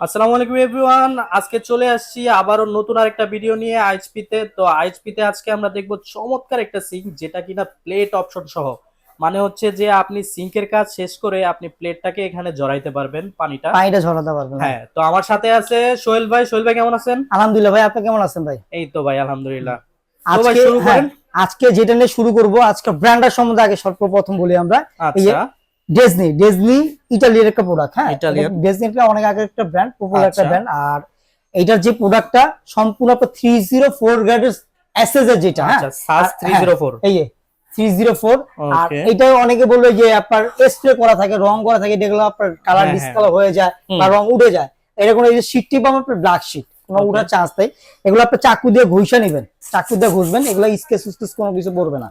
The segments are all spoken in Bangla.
আসসালামু আলাইকুম এভরিওয়ান। আজকে চলে আসছি আবারও নতুন আরেকটা ভিডিও নিয়ে আইএইচপি তে তো আইএইচপি তে আজকে আমরা দেখব চমৎকার একটা সিঙ্ক যেটা কিনা প্লেট অপশন সহ। মানে হচ্ছে যে আপনি সিঙ্কের কাজ শেষ করে আপনি প্লেটটাকে এখানে জড়াইতে পারবেন পানিটা। পানিটা ঝরাতে পারবেন। হ্যাঁ তো আমার সাথে আছে সোহেল ভাই। সোহেল ভাই কেমন আছেন? আলহামদুলিল্লাহ ভাই আপনি কেমন আছেন ভাই? এই তো ভাই আলহামদুলিল্লাহ। আজকে শুরু হ্যাঁ, করেন আজকে যেটা নিয়ে শুরু করব আজকে ব্র্যান্ডের সম্বন্ধে আগে সর্বপ্রথম বলি আমরা। আচ্ছা। ডেজনি ডেজনি ইটালির একটা প্রোডাক্ট হ্যাঁ। ডেজনি একটা অনেক আগে একটা ব্র্যান্ড পপুলার একটা আচ্ছা। ব্র্যান্ড আর এইটার যে প্রোডাক্টটা সম্পূর্ণ থ্রি জিরো ফোর গ্রেডের এসএস এর যেটা হ্যাঁ? আচ্ছা আর- 304 এই থ্রি জিরো ফোর আর ওকে এটা অনেকে বলবে যে আপনার স্প্রে করা থাকে রং করা থাকে যেগুলো আপনার কালার হ্যাঁ, ডিসকালার হয়ে যায়। বা রং উঠে যায়। এরকম এই যে শীটটি পাবেন আপনার ব্ল্যাক শীট কোনো. উঠার চান্স নেই। এগুলো আপনি চাকু দিয়ে ঘুষা নেবেন। চাকু দিয়ে ঘুষবেন এগুলো স্কেচ উস্কেচ কোনো কিছু পড়বে না।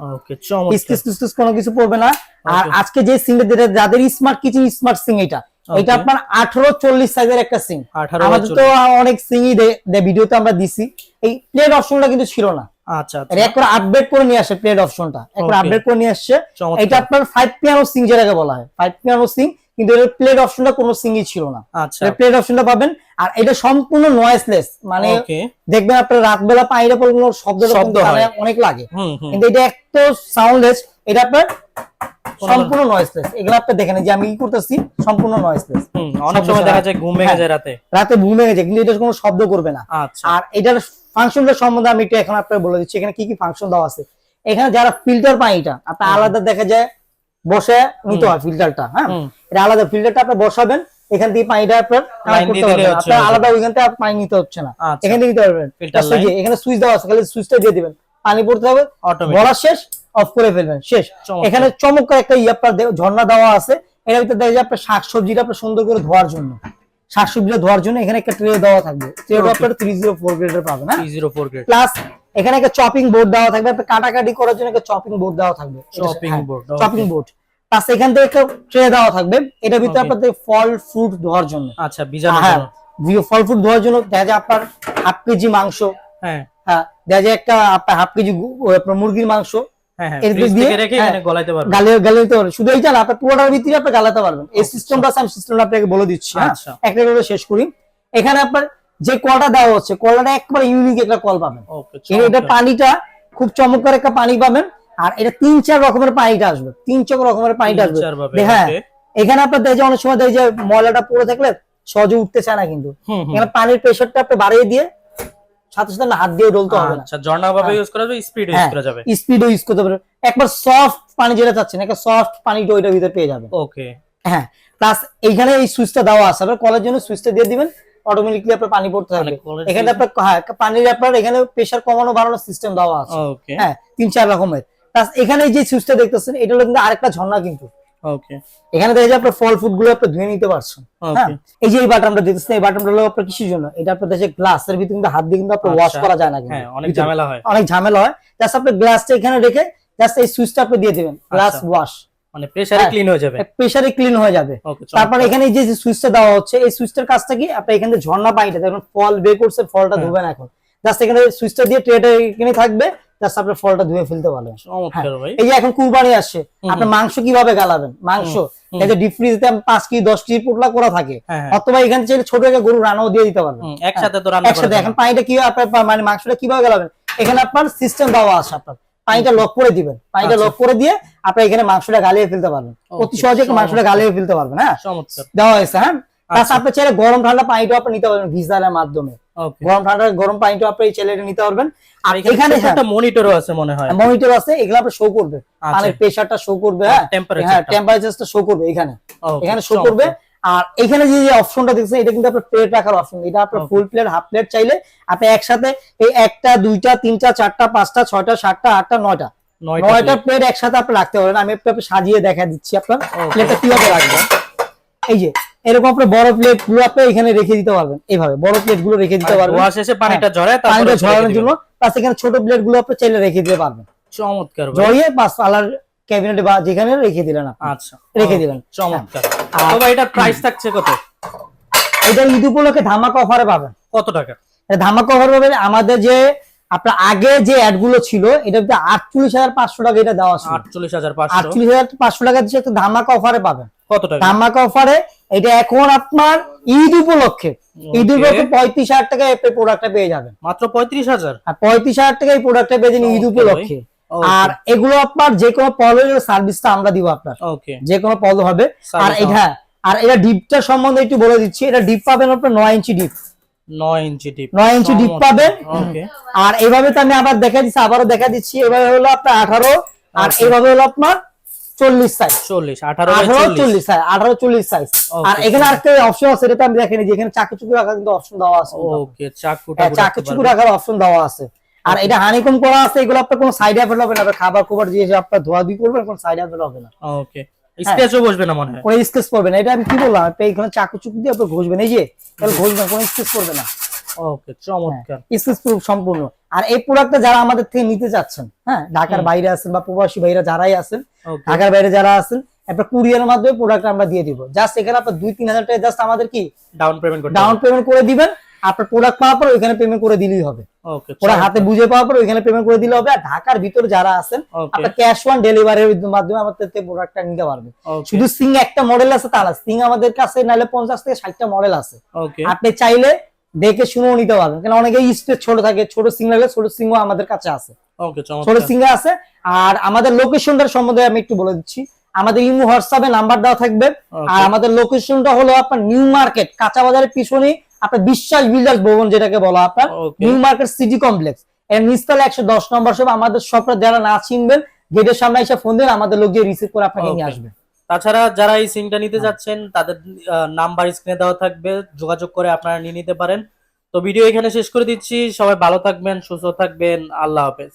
স্কেচ উস্কেচ কোনো কিছু পড়বে না। আর আজকে যে সিং যেটা যাদের স্মার্ট কিচেন স্মার্ট সিং এটা। এটা আপনার আঠারো চল্লিশ সাইজের একটা সিং। 18 আমাদের তো অনেক সিংই ভিডিওতে আমরা দিছি। এই প্লেট অপশনটা কিন্তু ছিল না। আচ্ছা এটা একবার আপডেট করে নিয়ে আসে প্লেট অপশনটা একবার. আপডেট করে নিয়ে আসছে। এটা আপনার ফাইভ পিয়ানো সিং যেটাকে বলা হয়। ফাইভ পিয়ানো সিং কিন্তু এর প্লেট অপশনটা কোনো সিংই ছিল না। আচ্ছা। প্লেট অপশনটা পাবেন আর এটা সম্পূর্ণ নয়েসলেস মানে দেখবেন আপনার রাতবেলা পানিটা পড়লে শব্দ শব্দ অনেক লাগে। কিন্তু এটা একটু সাউন্ডলেস এটা আপনার সম্পূর্ণ নয়েসলেস এগুলো আপনি দেখেন যে আমি কি করতেছি সম্পূর্ণ নয়েসলেস অনেক সময় দেখা যায় ঘুম ভেঙে হ্যাঁ। যায় রাতে। রাতে ঘুম ভেঙে যায় কিন্তু এটা কোনো শব্দ করবে না। আচ্ছা। আর এটার ফাংশনটা সম্বন্ধে আমি একটু এখন আপনাকে বলে দিচ্ছি এখানে কি কি ফাংশন দেওয়া আছে। এখানে যারা ফিল্টার পানিটা আপনার হুম। আলাদা দেখা যায় বসে নিতে হয় ফিল্টারটা হ্যাঁ? এটা আলাদা ফিল্টারটা আপনি বসাবেন এখান থেকে পানিটা আপনার করতে পারবেন। আলাদা ওইখান থেকে পানি নিতে হচ্ছে না। আচ্ছা। এখান থেকে দিতে পারবেন। Line। এখানে সুইচ দেওয়া আছে খালি সুইচটা দিয়ে দিবেন। পানি পড়তে হবে বলা শেষ অফ করে ফেলবেন শেষ। এখানে চমৎকার একটা ইয়ে আপনার ঝর্ণা দেওয়া আছে। এর ভিতরে দেখা যায় আপনার শাকসবজিটা আপনার সুন্দর করে ধোয়ার জন্য। শাকসবজিটা ধোয়ার জন্য এখানে একটা ট্রে দেওয়া থাকবে। ট্রেটা. আপনার থ্রি জিরো ফোর গ্রেডের পাবেন হ্যাঁ? 304 গ্রেড প্লাস এখানে একটা চপিং বোর্ড দেওয়া থাকবে একটা কাটাকাটি করার জন্য একটা চপিং বোর্ড দেওয়া থাকবে। Chopping board chopping board plus এখান থেকে একটা ট্রে দেওয়া থাকবে এটার ভিতরে আপনাদের ফল ফ্রুট ধোয়ার জন্য। আচ্ছা বিজানোর হ্যাঁ ফল ফ্রুট ধোয়ার জন্য দেখা যায় আপনার হাফ কেজি মাংস। হ্যাঁ। হ্যাঁ দেখা যায় একটা আপনার হাফ কেজি আপনার মুরগির মাংস। হ্যাঁ হ্যাঁ রেখে হ্যাঁ। এখানে গলাইতে পারবে গালে গালে দিতে পারবেন। শুধু এইটা না আপনার পুরোটার ভিতরে আপনি গালাতে পারবেন। এই আচ্ছা। সিস্টেমটা আছে আমি সিস্টেমটা আপনাকে বলে দিচ্ছি আচ্ছা। একটা শেষ করি। এখানে আপনার যে কলটা দেওয়া হচ্ছে কলটা একবার ইউনিক একটা কল পাবেন। এটা পানিটা খুব চমৎকার একটা পানি পাবেন আর এটা তিন চার রকমের পানিটা আসবে তিন চার রকমের পানিটা আসবে। হ্যাঁ এখানে আপনার দেখে অনেক সময় দেখে যে ময়লাটা পড়ে থাকলে সহজে উঠতে চায় না কিন্তু। এখানে পানির প্রেশারটা আপনি বাড়িয়ে দিয়ে সাথে সাথে না হাত দিয়ে ডলতে হবে আচ্ছা ঝর্ণা ভাবে হ্যাঁ। ইউজ করা যাবে স্পিড ইউজ হ্যাঁ। করা যাবে। স্পিডও ইউজ করতে পারবেন। একবার সফট পানি যেটা চাচ্ছেন একটা সফট পানিটা ওইটার ভিতরে পেয়ে যাবেন। ওকে হ্যাঁ প্লাস এইখানে এই সুইচটা দেওয়া আছে আপনার কলের জন্য সুইচটা দিয়ে দিবেন। অটোমেটিকলি আপনার পানি পড়তে থাকবে মানে এখানে আপনার হ্যাঁ পানির আপনার এখানে প্রেশার কমানো বাড়ানোর সিস্টেম দেওয়া আছে। হ্যাঁ তিন চার রকমের। প্লাস এখানে যে সুইচটা দেখতেছেন এটা হলো কিন্তু আরেকটা ঝর্ণা কিন্তু। এখানে দেখা যায় আপনার ফল ফুডগুলো আপনি ধুয়ে নিতে পারছেন। হ্যাঁ এই যে এই বাটনটা দেখতেছেন এই বাটনটা হলো আপনার কিসের জন্য। এটা আপনার দেশে গ্লাসের ভিতরে কিন্তু হাত দিয়ে কিন্তু আপনার ওয়াশ আচ্ছা। করা যায় না কিন্তু। হ্যাঁ অনেক ঝামেলা হয়। অনেক ঝামেলা হয়। জাস্ট আপনি গ্লাসটা এখানে রেখে জাস্ট এই সুইচটা আপনি দিয়ে দিবেন। গ্লাস। ওয়াশ মানে প্রেসারে হ্যাঁ। ক্লিন হয়ে যাবে। প্রেসারে ক্লিন হয়ে যাবে। তারপর এখানে যে সুইচটা দেওয়া হচ্ছে এই সুইচটার কাজটা কি আপনি এখানে ঝর্ণা পানিটা দেখুন ফল বের করছে ফলটা হ্যাঁ। ধুবেন এখন। জাস্ট এখানে সুইচটা দিয়ে ট্রেটা এখানে থাকবে জাস্ট আপনি ফলটা ধুয়ে ফেলতে পারবেন। এই যে এখন কুরবানি আসছে। আপনি মাংস কীভাবে গালাবেন? মাংস। এই ডিপ ফ্রিজে পাঁচ কেজি দশ কেজি পোটলা করা থাকে। হ্যাঁ হ্যাঁ। অথবা এখানে চাইলে ছোট একটা গরু রান্নাও দিয়ে দিতে পারবেন। একসাথে তো রান্না একসাথে এখন পানিটা কীভাবে আপনার মানে মাংসটা কীভাবে গালাবেন? এখানে আপনার সিস্টেম দেওয়া আছে আপনার। পানিটা লক করে দিবেন। পানিটা আচ্ছা। লক করে দিয়ে আপনি এখানে মাংসটা গালিয়ে ফেলতে পারবেন। অতি সহজে। মাংসটা গালিয়ে ফেলতে পারবেন হ্যাঁ? দেওয়া হয়েছে হ্যাঁ? আচ্ছা। তাছাড়া আপনি চাইলে গরম ঠান্ডা পানিটাও আপনি নিতে পারবেন গিজারের মাধ্যমে। গরম ঠান্ডা গরম পানিটাও আপনি চাইলে এটা নিতে পারবেন। আর এখানে হ্যাঁ, একটা মনিটরও আছে মনে হয়। মনিটর আছে এগুলো আপনি শো করবে। আচ্ছা। পানির প্রেসারটা শো করবে হ্যাঁ? হ্যাঁ টেম্পারেচার টেম্পারেচারটা শো করবে এখানে। এখানে শো করবে আর এখানে যে অপশনটা দেখছেন এটা কিন্তু আপনার প্লেট রাখার অপশন এটা আপনার ফুল প্লেট হাফ প্লেট চাইলে আপনি একসাথে এই একটা দুইটা তিনটা চারটা পাঁচটা ছয়টা সাতটা আটটা নয়টা। নয়টা প্লেট একসাথে আপনি রাখতে পারেন আমি একটু সাজিয়ে দেখা দিচ্ছি আপনার। প্লেটটা কীভাবে রাখবেন? এই যে এরকম আপনি বড় প্লেটগুলো আপনি এখানে রেখে দিতে পারবেন। এইভাবে বড় প্লেটগুলো রেখে দিতে পারবেন। ধোয়া শেষে পানিটা ঝরে তারপরে পানিটা ঝরানোর জন্য প্লাস এখানে ছোট প্লেটগুলো আপনি চাইলে রেখে দিতে পারবেন। চমৎকার ভাই। জড়িয়ে পাঁচ আলার ক্যাবিনেটে বা যেখানে রেখে দিলেন আপনি। আচ্ছা। রেখে দিলেন। চমৎকার। আর- তো ভাই এটার প্রাইস থাকছে কত? এটা ঈদ উপলক্ষে ধামাকা অফারে পাবেন। কত টাকা? এটা ধামাকা অফার পাবেন। আমাদের যে আপনার আগে যে অ্যাডগুলো ছিল এটাতে আটচল্লিশ হাজার পাঁচশো টাকা এটা দেওয়া ছিল। আটচল্লিশ হাজার পাঁচশো? আটচল্লিশ হাজার পাঁচশো টাকা দিয়ে একটা ধামাকা অফারে পাবেন। কত টাকা? ধামাকা অফারে এটা এখন আপনার ঈদ উপলক্ষে। ঈদ উপলক্ষে পঁয়ত্রিশ হাজার টাকা এই প্রোডাক্টটা পেয়ে যাবেন। মাত্র পঁয়ত্রিশ হাজার? আর পঁয়ত্রিশ হাজার টাকা এই প্রোডাক্টটা পেয়ে যাবেন ঈদ উপলক্ষে. আর এগুলো আপনার যে কোনো পলের সার্ভিসটা আমরা দিব আপনার। যে কোনো পল হবে। আর এটা আর এটা ডিপটা সম্বন্ধে একটু বলে দিচ্ছি। এটা ডিপ পাবেন আপনার নয় ইঞ্চি ডিপ ইঞ্চি ডিপ নয় ইঞ্চি ডিপ পাবেন। ওকে আর এইভাবে তো আমি আবার দেখা দিচ্ছি আবারও দেখা দিচ্ছি। এভাবে হলো আপনার আঠারো আর. এইভাবে হলো আপনার চল্লিশ সাইজ চল্লিশ আঠারো চল্লিশ। সাইজ আঠারো চল্লিশ সাইজ আর এখানে আরেকটা অপশন আছে এটা আমি দেখেনি যে এখানে চাকু চুকু রাখার কিন্তু অপশন দেওয়া আছে হ্যাঁ, চাকু চুকু রাখার অপশন দেওয়া আছে। আর এটা হানিকম করা আছে এগুলো আপনার কোনো সাইড এফেক্ট হবে না খাবার কোবার দিয়ে যে আপনার ধোয়া ধুই করবেন কোনো সাইড এফেক্ট হবে না। ওকে স্ক্র্যাচও বসবে না মনে হয়? কোনো স্কেচ পড়বে না। এটা আমি কি বললাম এখানে চাকু চুকু দিয়ে আপনি ঘষবেন এই যে তাহলে ঘষবেন কোনো স্কেচ পড়বে না। ওকে চমৎকার। স্কেচ প্রুফ সম্পূর্ণ। আর এই প্রোডাক্টটা যারা আমাদের থেকে নিতে চাচ্ছেন হ্যাঁ ঢাকার বাইরে আছেন বা প্রবাসী ভাইরা যারাই আছেন ঢাকার বাইরে যারা আছেন একটা কুরিয়ারের মাধ্যমে প্রোডাক্ট আমরা দিয়ে দিব। জাস্ট এখানে আপনার দুই তিন হাজার টাকা জাস্ট আমাদের কি? ডাউন পেমেন্ট ডাউন পেমেন্ট করে দিবেন। আপনার প্রোডাক্ট পাওয়ার পর ওইখানে পেমেন্ট করে দিলেই হবে। ওরা হাতে বুঝে পাওয়ার পর ওইখানে পেমেন্ট করে দিলে হবে। আর ঢাকার ভিতরে যারা আছেন আপনার ক্যাশ অন ডেলিভারির মাধ্যমে আমাদের থেকে প্রোডাক্টটা নিতে পারবেন ওকে শুধু সিং একটা মডেল আছে তা না সিং আমাদের কাছে নাহলে পঞ্চাশ থেকে ষাটটা মডেল আছে। আপনি চাইলে দেখে শুনেও নিতে পারবেন। কারণ অনেকে স্পেস ছোট থাকে ছোট সিং লাগলে ছোট সিংও আমাদের কাছে আছে। ছোট সিং আছে। আর আমাদের লোকেশনটার সম্বন্ধে আমি একটু বলে দিচ্ছি। আমাদের ইমো হোয়াটসঅ্যাপে নাম্বার দেওয়া থাকবে। আর আমাদের লোকেশনটা হলো আপনার নিউ মার্কেট কাঁচা বাজারের পিছনে আপনার বিশ্বাস বিল্ডার্স ভবন যেটাকে বলা আপনার। New market city complex. এর নিচতলা একশো দশ নম্বর সব আমাদের শপটা যারা না চিনবেন গেটের সামনে এসে ফোন দিন আমাদের লোক গিয়ে রিসিভ করে আপনাকে নিয়ে আসবে। তাছাড়া যারা এই সিমটা নিতে যাচ্ছেন তাদের নাম্বার স্ক্রিনে দেওয়া থাকবে যোগাযোগ করে আপনারা নিয়ে নিতে পারেন। তো ভিডিও এখানে শেষ করে দিচ্ছি সবাই ভালো থাকবেন সুস্থ থাকবেন আল্লাহ হাফেজ।